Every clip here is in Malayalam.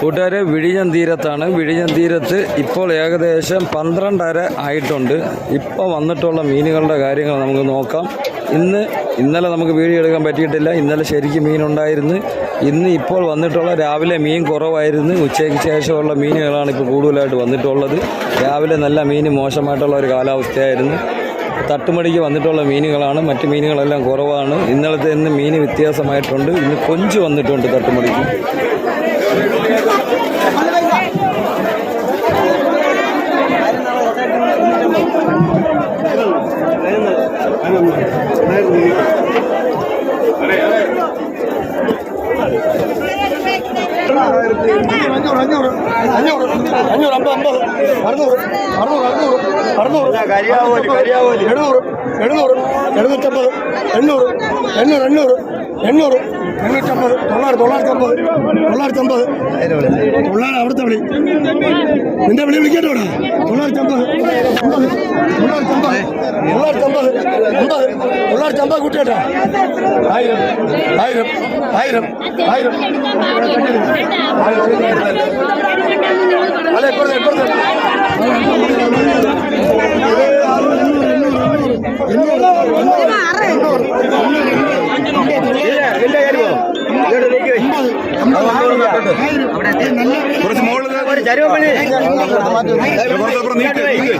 കൂട്ടുകാരെ വിഴിഞ്ഞം തീരത്താണ്. തീരത്ത് ഇപ്പോൾ ഏകദേശം പന്ത്രണ്ടര ആയിട്ടുണ്ട്. ഇപ്പോൾ വന്നിട്ടുള്ള മീനുകളുടെ കാര്യങ്ങൾ നമുക്ക് നോക്കാം. ഇന്ന് ഇന്നലെ നമുക്ക് വീഡിയോ എടുക്കാൻ പറ്റിയിട്ടില്ല. ഇന്നലെ ശരിക്കും മീനുണ്ടായിരുന്നു. ഇന്ന് ഇപ്പോൾ വന്നിട്ടുള്ള രാവിലെ മീൻ കുറവായിരുന്നു. ഉച്ചയ്ക്ക് ശേഷമുള്ള മീനുകളാണ് ഇപ്പോൾ കൂടുതലായിട്ട് വന്നിട്ടുള്ളത്. രാവിലെ നല്ല മീൻ മോശമായിട്ടുള്ള ഒരു കാലാവസ്ഥയായിരുന്നു. തട്ടുമടിക്ക് വന്നിട്ടുള്ള മീനുകളാണ്. മറ്റ് മീനുകളെല്ലാം കുറവാണ്. ഇന്നലത്തെ ഇന്ന് മീൻ വ്യത്യാസമായിട്ടുണ്ട്. ഇന്ന് കൊഞ്ച് വന്നിട്ടുണ്ട് തട്ടുമടിക്ക്. അഞ്ഞൂറ് അഞ്ഞൂറ്. അഞ്ഞൂറ് അഞ്ഞൂറ് അമ്പത് അമ്പത് അറുന്നൂറ് അറുന്നൂറ് അറുന്നൂറ് അറുന്നൂറ് കരിയാവോലി കരിയാവോലി എഴുന്നൂറ് എഴുന്നൂറ് എഴുന്നൂറ്റമ്പത് എണ്ണൂറ് എണ്ണൂറ് എണ്ണൂറ് എണ്ണൂറ് എണ്ണൂറ്റമ്പത് തൊള്ളായിരത്തി തൊള്ളായിരത്തമ്പത് തൊള്ളായിരത്തമ്പത് തൊള്ളായിരം അവിടുത്തെ വിളി നിന്റെ വിളി വിളിക്കട്ടോടാ തൊള്ളായിരത്തമ്പത് അമ്പത് തൊള്ളായിരത്തമ്പത് തൊള്ളായിരത്തമ്പത് അമ്പത് തൊള്ളായിരത്തമ്പത് കൂട്ടിയേട്ടാ ആയിരം ആയിരം ആയിരം ആയിരം അല്ല ഇപ്പുറത്തെ ഇപ്പുറത്തെ കുറച്ച് മുകളിൽ കുറച്ചപ്പുറം നീട്ടി നീട്ടി.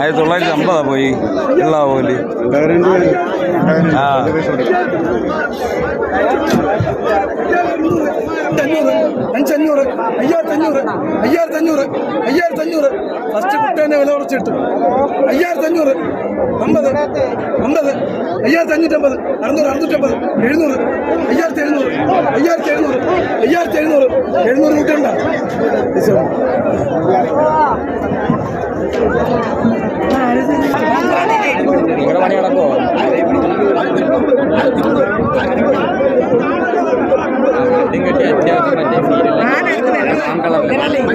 ஆயிரத்தி தொள்ளாயிரத்தி ஐம்பதா போய் எல்லா கோலி ஆ അഞ്ഞൂറ് അഞ്ചഞ്ഞൂറ് അയ്യായിരത്തി അഞ്ഞൂറ് അയ്യായിരത്തി അഞ്ഞൂറ് അയ്യായിരത്തി അഞ്ഞൂറ് ഫസ്റ്റ് കുട്ടേനെ വില കുറച്ചിട്ട്. അയ്യായിരത്തി അഞ്ഞൂറ് അമ്പത്. അമ്പത്. അയ്യായിരത്തി അഞ്ഞൂറ്റമ്പത് അറുന്നൂറ് അറുന്നൂറ്റമ്പത്. എഴുന്നൂറ്. അയ്യായിരത്തി എഴുന്നൂറ് അയ്യായിരത്തി എഴുന്നൂറ് അയ്യായിരത്തി എഴുന്നൂറ് എഴുന്നൂറ്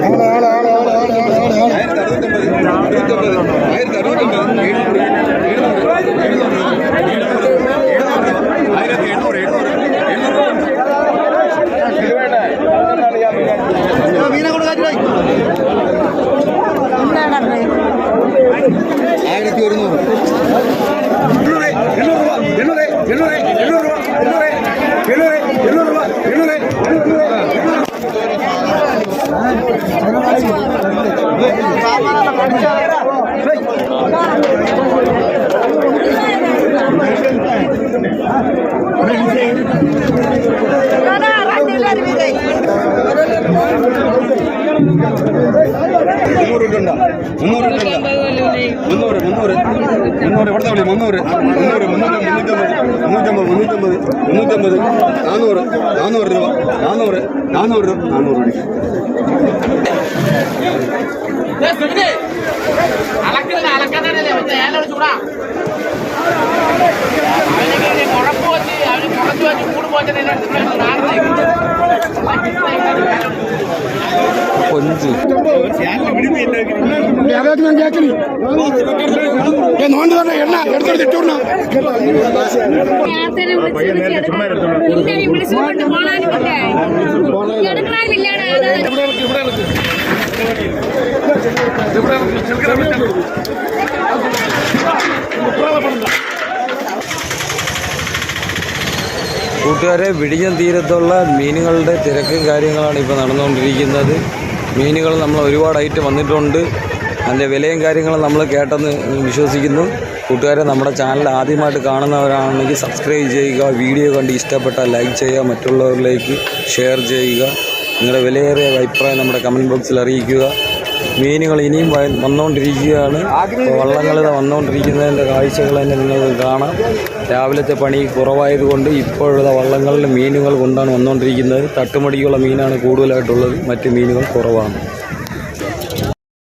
കൂട്ടണ്ട ആയിരത്തി അറുപത്തൊമ്പത് ആയിരത്തി முந்நூறு முந்நூறு முந்நூற்றம்பது முந்நூற்றம்பது முந்நூற்றம்பது நானூறு நானூறு ரூபா நானூறு நானூறு நானூறு കൂട്ടുകാരെ വിഴിഞ്ഞം തീരത്തുള്ള മീനുകളുടെ തിരക്കും കാര്യങ്ങളാണ് ഇപ്പോൾ നടന്നുകൊണ്ടിരിക്കുന്നത്. മീനുകൾ നമ്മൾ ഒരുപാടായിട്ട് വന്നിട്ടുണ്ട്. അതിന്റെ വിലയും കാര്യങ്ങളും നമ്മൾ കേട്ടെന്ന് വിശ്വസിക്കുന്നു. കൂട്ടുകാരെ നമ്മുടെ ചാനൽ ആദ്യമായിട്ട് കാണുന്നവരാണെങ്കിൽ സബ്സ്ക്രൈബ് ചെയ്യുക വീഡിയോ കണ്ട് ഇഷ്ടപ്പെട്ടാൽ ലൈക്ക് ചെയ്യുക മറ്റുള്ളവരിലേക്ക് ഷെയർ ചെയ്യുക. നിങ്ങളുടെ വിലയേറിയ അഭിപ്രായം നമ്മുടെ കമന്റ് ബോക്സിൽ അറിയിക്കുക. മീനുകൾ ഇനിയും വന്നുകൊണ്ടിരിക്കുകയാണ് വള്ളങ്ങൾ വന്നുകൊണ്ടിരിക്കുന്നതിന്റെ കാഴ്ചകൾ തന്നെ നിങ്ങൾക്ക് കാണാം. രാവിലത്തെ പണി കുറവായതുകൊണ്ട് ഇപ്പോഴത്തെ വള്ളങ്ങളിൽ മീനുകൾ കൊണ്ടാണ് വന്നുകൊണ്ടിരിക്കുന്നത് തട്ടുമടിക്കുള്ള മീനാണ് കൂടുതലായിട്ടുള്ളത്. മറ്റ് മീനുകൾ കുറവാണ്.